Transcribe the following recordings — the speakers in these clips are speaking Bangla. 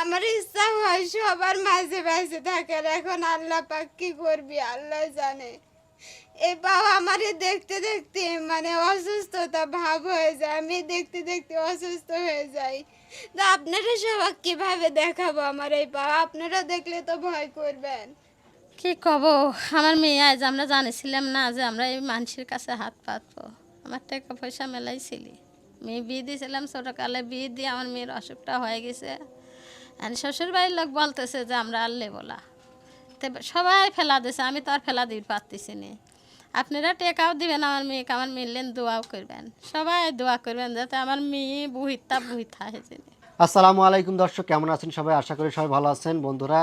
আমার ইচ্ছা হয় সবার মাঝে মাঝে থাকার এখন আল্লাহ পাক কি করবি? আল্লাহ জানে। এ আমারে দেখতে দেখতে মানে অসুস্থতা ভাব হয়ে যায়। আমি দেখতে দেখতে অসুস্থ হয়ে যাই। তো আপনারা সবাই কীভাবে দেখাবো আমার এই পা আপনারা দেখলে তো ভয় করবেন। কি কব? আমার মেয়ে আজ আমরা জানিছিলাম না যে আমরা এই মানুষের কাছে হাত পাতবো। আমার টাকা পয়সা মেলাইছিলি। মেয়ে বিয়ে দিয়েছিলাম ছোটোকালে। বিয়ে দিয়ে আমার মেয়ের অসুখটা হয়ে গেছে। আর শ্বশুর বাড়ির লোক বলতেছে যে, আমরা আনলে বলা তো সবাই ফেলা দিছে, আমি তো আর ফেলা দিতে পারতেছি না। আপনারা টেকাও দিবেন আমার মেয়েকে, আমার মিললেন দোয়াও করবেন। সবাই দোয়া করবেন যাতে আমার মেয়ে বুহিতা বুহিতা হয়েছে আসসালামু আলাইকুম দর্শক, কেমন আছেন সবাই? আশা করি সবাই ভালো আছেন। বন্ধুরা,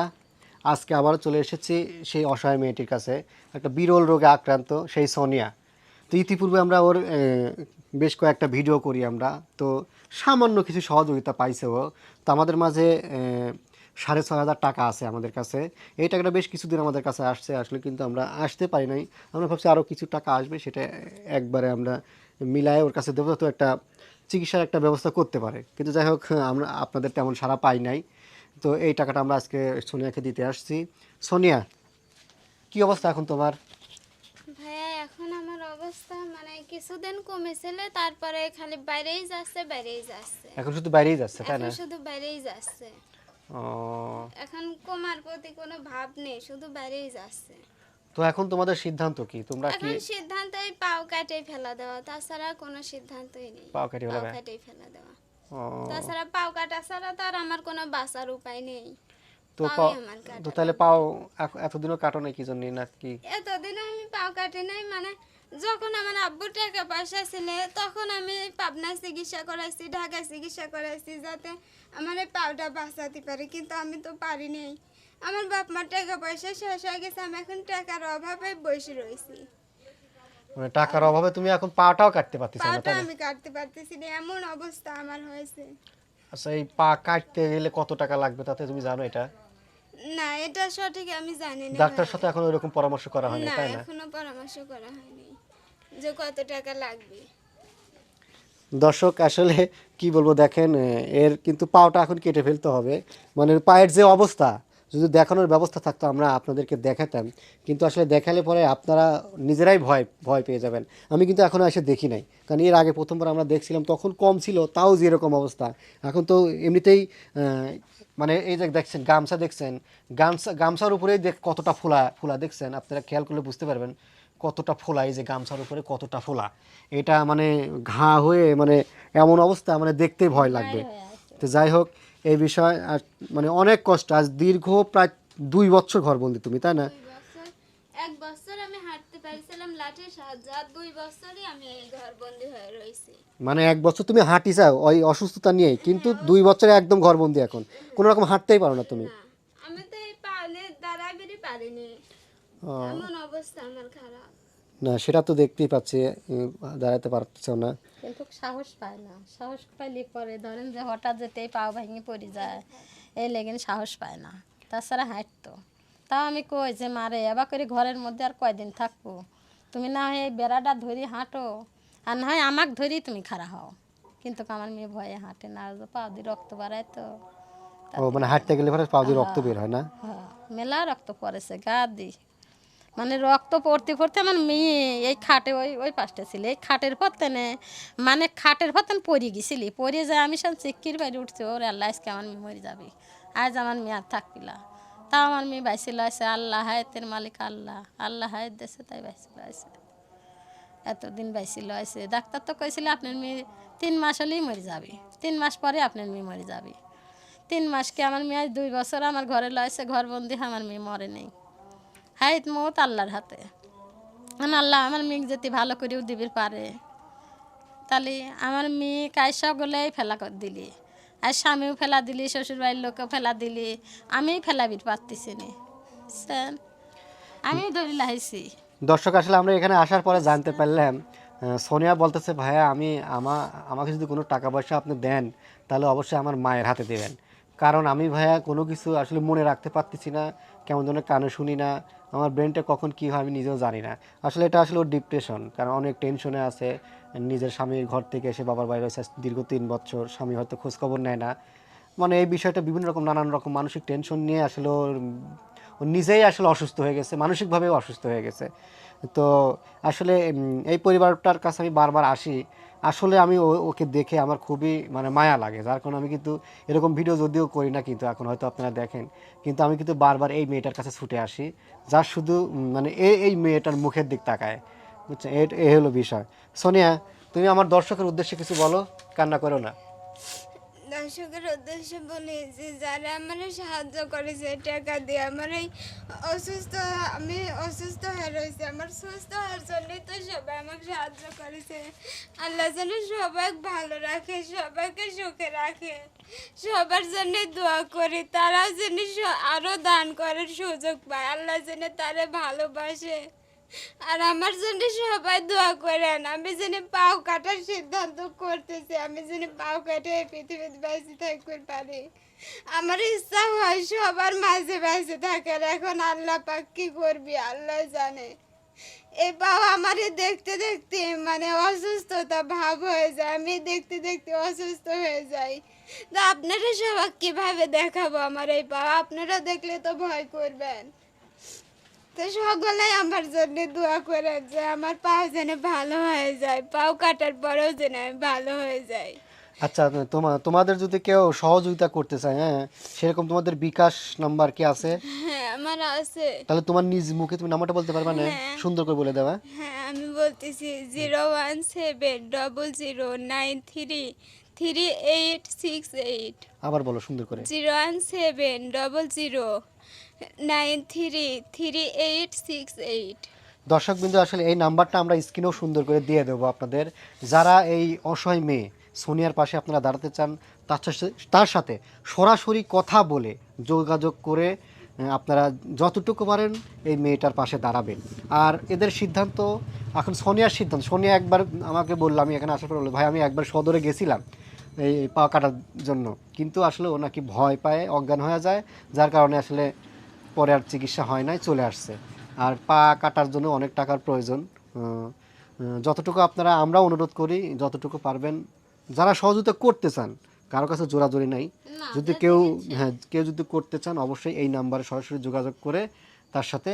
আজকে আবার চলে এসেছি সেই অসহায় মেয়েটির কাছে। একটা বিরল রোগে আক্রান্ত, সেই সোনিয়া। তো ইতিপূর্বে আমরা ওর বেশ কয়েকটা ভিডিও করি আমরা। তো সামান্য কিছু সহযোগিতা পাইছে ও। তো আমাদের মাঝে সাড়ে ছয় হাজার টাকা আছে আমাদের কাছে। এই টাকাটা বেশ কিছুদিন আমাদের কাছে আসছে, আসলে কিন্তু আমরা আসতে পারি নাই। আমরা ভাবছি আরও কিছু টাকা আসবে, সেটা একবারে আমরা মিলায় ওর কাছে দেবো তো একটা চিকিৎসার একটা ব্যবস্থা করতে পারে। কিন্তু যাই হোক, আমরা, আপনাদের তেমন সারা পাই নাই। তো এই টাকাটা আমরা আজকে সোনিয়াকে দিতে আসছি। সোনিয়া, কি অবস্থা এখন তোমার? অবস্থা মানে কিছুদিন কমেছিল তারপরে খালি বাইরেই যাচ্ছে বাইরেই যাচ্ছে। এখন শুধু বাইরেই যাচ্ছে তাই না? শুধু বাইরেই যাচ্ছে। ও, এখন কমার প্রতি কোনো ভাব নেই শুধু বাইরেই যাচ্ছে। তো এখন তোমাদের সিদ্ধান্ত কি? তোমরা কি এখন সিদ্ধান্ত এই পাও কাটে ফেলা দেওয়া তাছাড়া কোনো সিদ্ধান্তই নেই। পাও কেটে ফেলা দেয়? কাটে ফেলা দেওয়া। তাছাড়া পাও কাটা ছাড়া তো আর আমার কোনো বাঁচার উপায় নেই। তো তো তাহলে পাও এতদিনও কাটো নাই কি জন্য না কি এতদিন আমি পাও কাটি নাই মানে যখন আমার আব্বুর টাকা পয়সা ছিল তখন আমি পাবনা চিকিৎসা করাইছি ঢাকায় চিকিৎসা করাইছি যাতে আমার এই পাওটা বাঁচাতে পারি। কিন্তু আমি তো পারি পারিনি আমার বাপ মার টাকা পয়সা শেষ হয়ে গেছে আমি এখন টাকার অভাবে বসে রয়েছি। মানে টাকার অভাবে তুমি এখন পাটাও কাটতে পারতেছো না না? আমি কাটতে পারতেছি না এমন অবস্থা আমার হয়েছে। আচ্ছা এই পা কাটতে গেলে কত টাকা লাগবে তাতে তুমি জানো এটা? না এটা সঠিক আমি জানি না। ডাক্তার সাথে এখন ওইরকম পরামর্শ করা হয়নি না তাই না? এখনও পরামর্শ করা হয়নি। যে কত টাকা লাগবে। দর্শক, আসলে কি বলব, দেখেন এর কিন্তু পাওটা এখন কেটে ফেলতে হবে। মানে পায়ের যে অবস্থা, যদি দেখানোর ব্যবস্থা থাকতো, আমরা আপনাদেরকে দেখাতাম। কিন্তু আসলে দেখালে পরে আপনারা নিজেরাই ভয় ভয় পেয়ে যাবেন। আমি কিন্তু এখনও এসে দেখি নাই। কারণ এর আগে প্রথমবার আমরা দেখছিলাম, তখন কম ছিল, তাও যেরকম অবস্থা। এখন তো এমনিতেই মানে এই যে দেখছেন, গামছা দেখছেন। গামছা, গামছার উপরেই দেখ, কতটা ফোলা ফোলা দেখছেন। আপনারা খেয়াল করলে বুঝতে পারবেন। কতটা ফোলা এই যে গামছার উপরে কতটা ফোলা। এটা মানে ঘা হয়ে মানে এমন অবস্থা মানে দেখতেই ভয় লাগবে। তো যাই হোক এই বিষয় আর মানে অনেক কষ্ট। আজ দীর্ঘ প্রায় দুই বছর ঘরবন্দি তুমি তাই না? দুই বছর এক বছর আমি হাঁটতে পারছিলাম লাঠির সাহায্যে আর দুই বছরই আমি ঘরবন্দি হয়ে রয়েছি। মানে এক বছর তুমি হাঁটি যাও ওই অসুস্থতা নিয়ে কিন্তু দুই বছরে একদম ঘরবন্দি এখন। কোনো রকম হাঁটতেই পারো না তুমি। আমি তো এই পাওলে দাঁড়াবেরই পারিনি। না সেটা তো দেখতেই পাচ্ছি দাঁড়াতে পারছ না। কিন্তু সাহস পায় না। সাহস পাইলে পরে ধরেন যে হঠাৎ যেতেই পাও ভেঙে পড়ে যায় এই লেগেন সাহস পায় না। তাছাড়া হাঁটতো। তাও আমি কই যে মারে এবার করে ঘরের মধ্যে আর কয়দিন থাকব? তুমি না হয় এই বেড়াটা ধরি হাঁটো। আর না হয় আমাকে ধরি তুমি খাড়া হও। কিন্তু আমার মেয়ে ভয়ে হাঁটে না আর পা দিয়ে রক্ত বাড়ায় তো। ও মানে হাঁটতে গেলে পরে পাও দিয়ে রক্ত বের হয় না? হ্যাঁ, মেলা রক্ত পড়েছে গা দি। মানে রক্ত পড়তে পড়তে আমার মেয়ে এই খাটে ওই ওই পাশটা ছিল। এই খাটের পত্তেনে মানে খাটের পত্তেন পরে গেছিলি। পরে যায় আমি সব চিক্কির বাইরে উঠছে, ওর আল্লাহ, আজকে আমার মেয়ে মরে যাবে। আজ আমার মেয়ে আর থাকবিলা। তা আমার মেয়ে বাইছিল আছে, আল্লাহ হায়াতের মালিক আল্লাহ। আল্লাহ হায়াত দেশে তাই বাইছিল আছে। এতদিন বাইছিল আছে। ডাক্তার তো কইছিল আপনার মেয়ে তিন মাস হলেই মরে যাবে। তিন মাস পরে আপনার মেয়ে মরে যাবে। তিন মাসকে আমার মেয়ে আজ দুই বছর আমার ঘরে লয়েছে ঘরবন্দি আমার মেয়ে মরে নেই। হাইত মত আল্লাহর হাতে। এখন আল্লাহ আমার মেয়ে যদি ভালো করেও দিবির পারে, তাহলে আমার মেয়ে কাজ সকলেই ফেলা করে দিলি। আর স্বামীও ফেলা দিলি শ্বশুর বাড়ির লোকও ফেলা দিলি। আমিই ফেলাবির পারতেছি নি। বুঝছেন? আমিও ধরে লাইছি দর্শক, আসলে আমরা এখানে আসার পরে জানতে পারলাম সোনিয়া বলতেছে, ভাইয়া, আমি আমা, আমাকে যদি কোনো টাকা পয়সা আপনি দেন, তাহলে অবশ্যই আমার মায়ের হাতে দেবেন। কারণ আমি, ভাইয়া, কোনো কিছু আসলে মনে রাখতে পারতেছি না। কেমন ধরনের কানে শুনি না, আমার ব্রেনটা কখন কী হয় আমি নিজেও জানি না। আসলে এটা আসলে ওর ডিপ্রেশন কারণ অনেক টেনশনে আছে। নিজের স্বামীর ঘর থেকে এসে বাবার বাইরে রয়েছে দীর্ঘ তিন বছর, স্বামী হয়তো খোঁজখবর নেয় না। মানে এই বিষয়টা বিভিন্ন রকম, নানান রকম মানসিক টেনশন নিয়ে আসলে ওর নিজেই আসলে অসুস্থ হয়ে গেছে, মানসিকভাবেও অসুস্থ হয়ে গেছে। তো আসলে এই পরিবারটার কাছে আমি বারবার আসি। আসলে আমি ওকে দেখে আমার খুবই মানে মায়া লাগে। যার কারণে আমি কিন্তু এরকম ভিডিও যদিও করি না কিন্তু এখন হয়তো আপনারা দেখেন। কিন্তু আমি কিন্তু বারবার এই মেয়েটার কাছে ছুটে আসি যার শুধু মানে এই এই মেয়েটার মুখের দিক তাকায়। বুঝছেন? এ- হলো বিষয়। সোনিয়া, তুমি আমার দর্শকের উদ্দেশ্যে কিছু বলো, কান্না করো না। দর্শকের উদ্দেশ্যে বলি যে, যারা আমার সাহায্য করেছে টাকা দিয়ে, আমার এই অসুস্থ, আমি অসুস্থ হয়ে রয়েছি, আমার সুস্থ হওয়ার জন্যই তো সবাই আমাকে সাহায্য করেছে। আল্লাহ যেন সবাই ভালো রাখে, সবাইকে সুখে রাখে। সবার জন্য দোয়া করি, তারাও যেন আরও দান করার সুযোগ পায়। আল্লাহ যেন তারা ভালোবাসে। আর আমার জন্য সবাই দোয়া করেন। আমি যেন পাও কাটার সিদ্ধান্ত করতেছি, আমি যেন পাও কাটে পৃথিবীতে বেঁচে থাকতে পারি। আমার ইচ্ছা হয় সবার মাঝে বেঁচে থাকার। এখন আল্লাহ পাক কি করবি? আল্লাহ জানে। এ পাও আমারে দেখতে দেখতে মানে অসুস্থতা ভাব হয়ে যায়। আমি দেখতে দেখতে অসুস্থ হয়ে যাই। তো আপনারা সবাই কীভাবে দেখাবো আমার এই পাও? আপনারা দেখলে তো ভয় করবেন। তো সকলে আমার জন্য দোয়া করে যে আমার পাও যেন ভালো হয়ে যায়। পাও কাটার পরেও যেন আমি ভালো হয়ে যায় আচ্ছা তোমার তোমাদের যদি কেউ সহযোগিতা করতে চায় হ্যাঁ? সেরকম তোমাদের বিকাশ নাম্বার কি আছে? হ্যাঁ আমার আছে। তাহলে তোমার নিজ মুখে তুমি নাম্বারটা বলতে পারবে না? হ্যাঁ। সুন্দর করে বলে দেওয়া হ্যাঁ আমি বলতেছি zero one seven double zero nine three three eight six eight. আবার বলো সুন্দর করে। Zero one seven double zero nine three three eight, six eight. আসলে এই নাম্বারটা আমরা স্ক্রিনেও সুন্দর করে দিয়ে দেবো আপনাদের। যারা এই অসহায় মেয়ে সোনিয়ার পাশে আপনারা দাঁড়াতে চান, তার সাথে- তার সাথে সরাসরি কথা বলে যোগাযোগ করে আপনারা যতটুকু পারেন এই মেয়েটার পাশে দাঁড়াবেন। আর এদের সিদ্ধান্ত, এখন সোনিয়ার সিদ্ধান্ত, সোনিয়া একবার আমাকে বললাম আমি এখানে আসার পর ভাই, আমি একবার সদরে গেছিলাম। এই পা কাটার জন্য। কিন্তু আসলে ও নাকি ভয় পায় অজ্ঞান হয়ে যায় যার কারণে আসলে পরে আর চিকিৎসা হয় নাই চলে আসছে। আর পা কাটার জন্য অনেক টাকার প্রয়োজন। যতটুকু আপনারা আমরা অনুরোধ করি যতটুকু পারবেন যারা সহযোগিতা করতে চান কারও কাছে জোরাজোরি নাই। যদি কেউ হ্যাঁ কেউ যদি করতে চান অবশ্যই এই নাম্বারে সরাসরি যোগাযোগ করে তার সাথে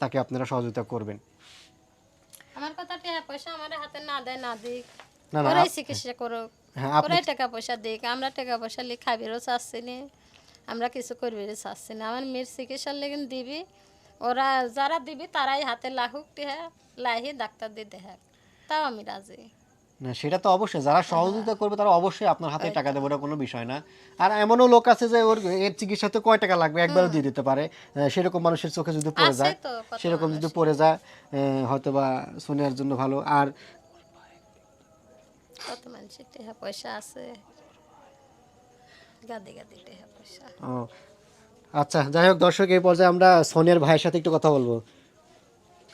তাকে আপনারা সহযোগিতা করবেন। আমার কথা পয়সা আমার হাতে না দেয় না দিক। চিকিৎসা করুক। ওরাই টাকা পয়সা দিক আমরা টাকা পয়সা খাবিরও চাচ্ছি না। আমরা কিছু করবিরও চাচ্ছি না। আমার মেয়ের চিকিৎসার লেগে দিবি ওরা যারা দিবি তারাই হাতে লাহুক লাহি ডাক্তার দিয়ে দেখাক তাও আমি রাজি। না সেটা তো অবশ্যই যারা সহযোগিতা করবে তারা অবশ্যই আপনার হাতে টাকা দেবে ওটা কোনো বিষয় না। আর এমনও লোক আছে যে ওর এর চিকিৎসাতে কয় টাকা লাগবে? একবারও দিয়ে দিতে পারে। সেরকম মানুষের চোখে যদি পড়ে যায় সেরকম যদি পড়ে যায় হয়তো বা সোনিয়ার জন্য ভালো। আর কত মানুষের টাকা পয়সা আছে। গাদি গাদি টাকা পয়সা। ও, আচ্ছা যাই হোক দর্শক এই পর্যায়ে আমরা সোনিয়ার ভাইয়ের সাথে একটু কথা বলব।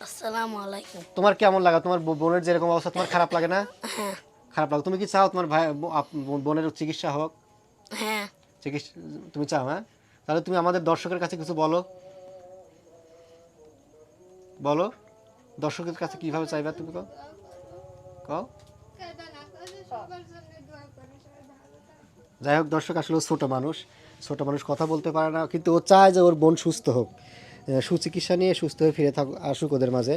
আসসালামু আলাইকুম। তোমার কেমন লাগা? তোমার বোনের যেরকম অবস্থা তোমার খারাপ লাগে না? হ্যাঁ। খারাপ লাগে। তুমি কি চাও তোমার ভাই আপ- বোনের চিকিৎসা হোক? হ্যাঁ। চিকিৎসা তুমি চাও হ্যাঁ? তাহলে তুমি আমাদের দর্শকের কাছে কিছু বলো। বলো। দর্শকের কাছে কীভাবে চাইবা তুমি কও? কও সবার জন্য দোয়া করি সবাই ভালো থাকবে। যাই হোক, দর্শক, আসলে ছোট মানুষ ছোট মানুষ কথা বলতে পারে না, কিন্তু ও চায় যে ওর বোন সুস্থ হোক। সুচিকিৎসা নিয়ে সুস্থ হয়ে ফিরে থাক আসুক ওদের মাঝে।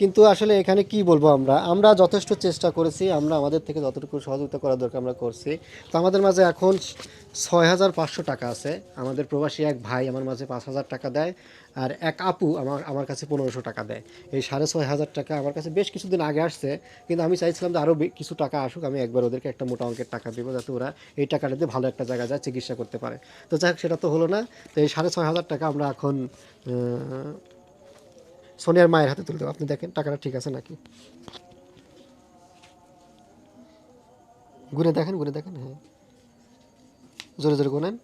কিন্তু আসলে এখানে কি বলব আমরা? আমরা যথেষ্ট চেষ্টা করেছি, আমরা আমাদের থেকে যতটুকু সহযোগিতা করার দরকার আমরা করছি। তো আমাদের মাঝে এখন ছয় হাজার পাঁচশো টাকা আছে। আমাদের প্রবাসী এক ভাই আমার মাঝে পাঁচ হাজার টাকা দেয় আর এক আপু আমার আমার কাছে পনেরোশো টাকা দেয়। এই সাড়ে ছয় হাজার টাকা আমার কাছে বেশ কিছুদিন আগে আসছে, কিন্তু আমি চাইছিলাম যে আরও কিছু টাকা আসুক, আমি একবার ওদেরকে একটা মোটা অঙ্কের টাকা দেবো যাতে ওরা এই টাকাটা দিয়ে ভালো একটা জায়গায় যায়, চিকিৎসা করতে পারে। তো যাই সেটা তো হলো না। তো এই সাড়ে ছয় হাজার টাকা আমরা এখন সোনিয়ার মায়ের হাতে তুলে দেবো। আপনি দেখেন টাকাটা ঠিক আছে নাকি? ঘুরে দেখেন ঘুরে দেখেন হ্যাঁ। জোরে জোরে গোনেন।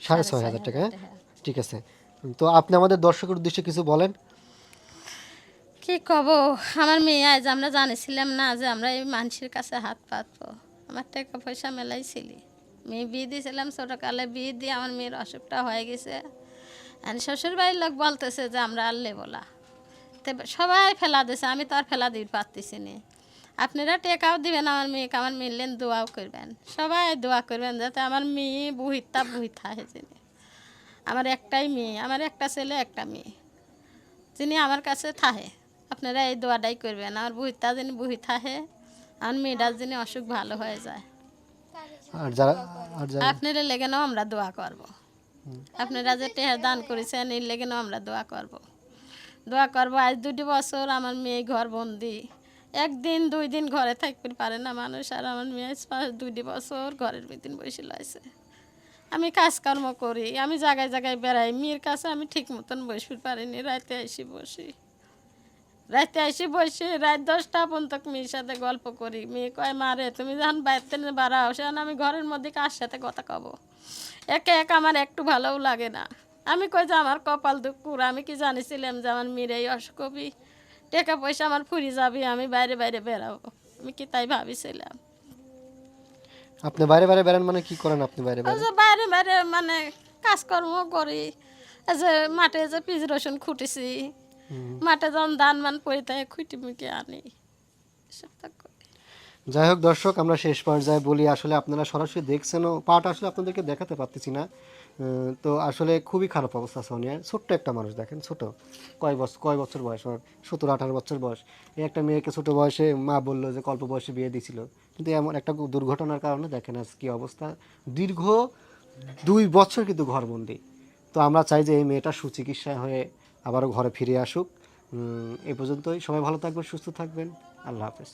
সাড়ে ছয় হাজার টাকা হ্যাঁ? ঠিক আছে। তো আপনি আমাদের দর্শকের উদ্দেশ্যে কিছু বলেন। কি কব? আমার মেয়ে, আজ আমরা জানিছিলাম না যে আমরা এই মানুষের কাছে হাত পাতবো। আমার টাকা পয়সা মেলাই মেলাইছিলি মেয়ে বিয়ে দিয়েছিলাম ছোটোকালে, বিয়ে দিয়ে আমার মেয়ের অসুখটা হয়ে গেছে। আর শ্বশুর বাড়ির লোক বলতেছে যে আমরা আল্লে বলা তো সবাই ফেলা দিছে, আমি তো আর ফেলা দিতে পারতেছি না। আপনারা টেকাও দিবেন আমার মেয়েকে, আমার মিললেন দোয়াও করবেন। সবাই দোয়া করবেন যাতে আমার মেয়ে বুহিতা বুহিতা হয়েছে আমার একটাই মেয়ে, আমার একটা ছেলে, একটা মেয়ে। যিনি আমার কাছে থাহে। আপনারা এই দোয়াটাই করবেন। আমার বুহিতা যেন বুহি থাহে আমার মেয়েটার যেন অসুখ ভালো হয়ে যায়। আর যারা আপনারা লেগেনও আমরা দোয়া করব। আপনারা যে টেহা দান করেছেন এই লেগেনও আমরা দোয়া করব। দোয়া করব আজ দুটি বছর আমার মেয়ে ঘর বন্দি। একদিন দুই দিন ঘরে থাকতে পারে না মানুষ আর আমার মেয়ে পাঁচ দুইটি বছর ঘরের ভিতরে বসে লাইছে আমি কাজকর্ম করি আমি জায়গায় জায়গায় বেড়াই। মেয়ের কাছে আমি ঠিক মতন বসতে পারিনি রাতে এসে বসি। রাতে এসে বসে রাত দশটা পর্যন্ত মেয়ের সাথে গল্প করি। মেয়ে কয় মারে তুমি যখন বাইরে বাড়াও সেখানে আমি ঘরের মধ্যে কার সাথে কথা কব? একে এক আমার একটু ভালোও লাগে না। আমি কই যে আমার কপাল দুঃখুর আমি কি জানিছিলাম যে আমার মেয়ের এই অসকবি টাকা পয়সা আমার ফুরি যাবি আমি বাইরে বাইরে বেরাবো আমি কি তাই ভাবিছিলাম? আপনি বাইরে বাইরে বেড়ান মানে কি করেন আপনি বাইরে বাইরে? যে বাইরে বাইরে মানে কাজকর্ম করি। এই যে মাঠে যে পিজ রসুন খুঁটিছি মাঠে যখন ধান মান পড়ে থাকে খুঁটি মুখে আনি। যাই হোক দর্শক, আমরা শেষ পর্যায়ে বলি, আসলে আপনারা সরাসরি দেখছেনও, পাটা আসলে আপনাদেরকে দেখাতে পারতেছি না। তো আসলে খুবই খারাপ অবস্থা সোনিয়ার। ছোট্ট একটা মানুষ, দেখেন, ছোট। কয় বছর কয় বছর বয়স ওর? সতেরো, আঠারো বছর বয়স। এই একটা মেয়েকে ছোট বয়সে মা বলল যে অল্প বয়সে বিয়ে দিছিল। কিন্তু এমন একটা দুর্ঘটনার কারণে, দেখেন আজ কী অবস্থা। দীর্ঘ দুই বছর কিন্তু ঘরবন্দি। তো আমরা চাই যে এই মেয়েটা সুচিকিৎসা হয়ে আবারও ঘরে ফিরে আসুক। এ পর্যন্তই। সবাই ভালো থাকবেন সুস্থ থাকবেন। আল্লাহ হাফেজ।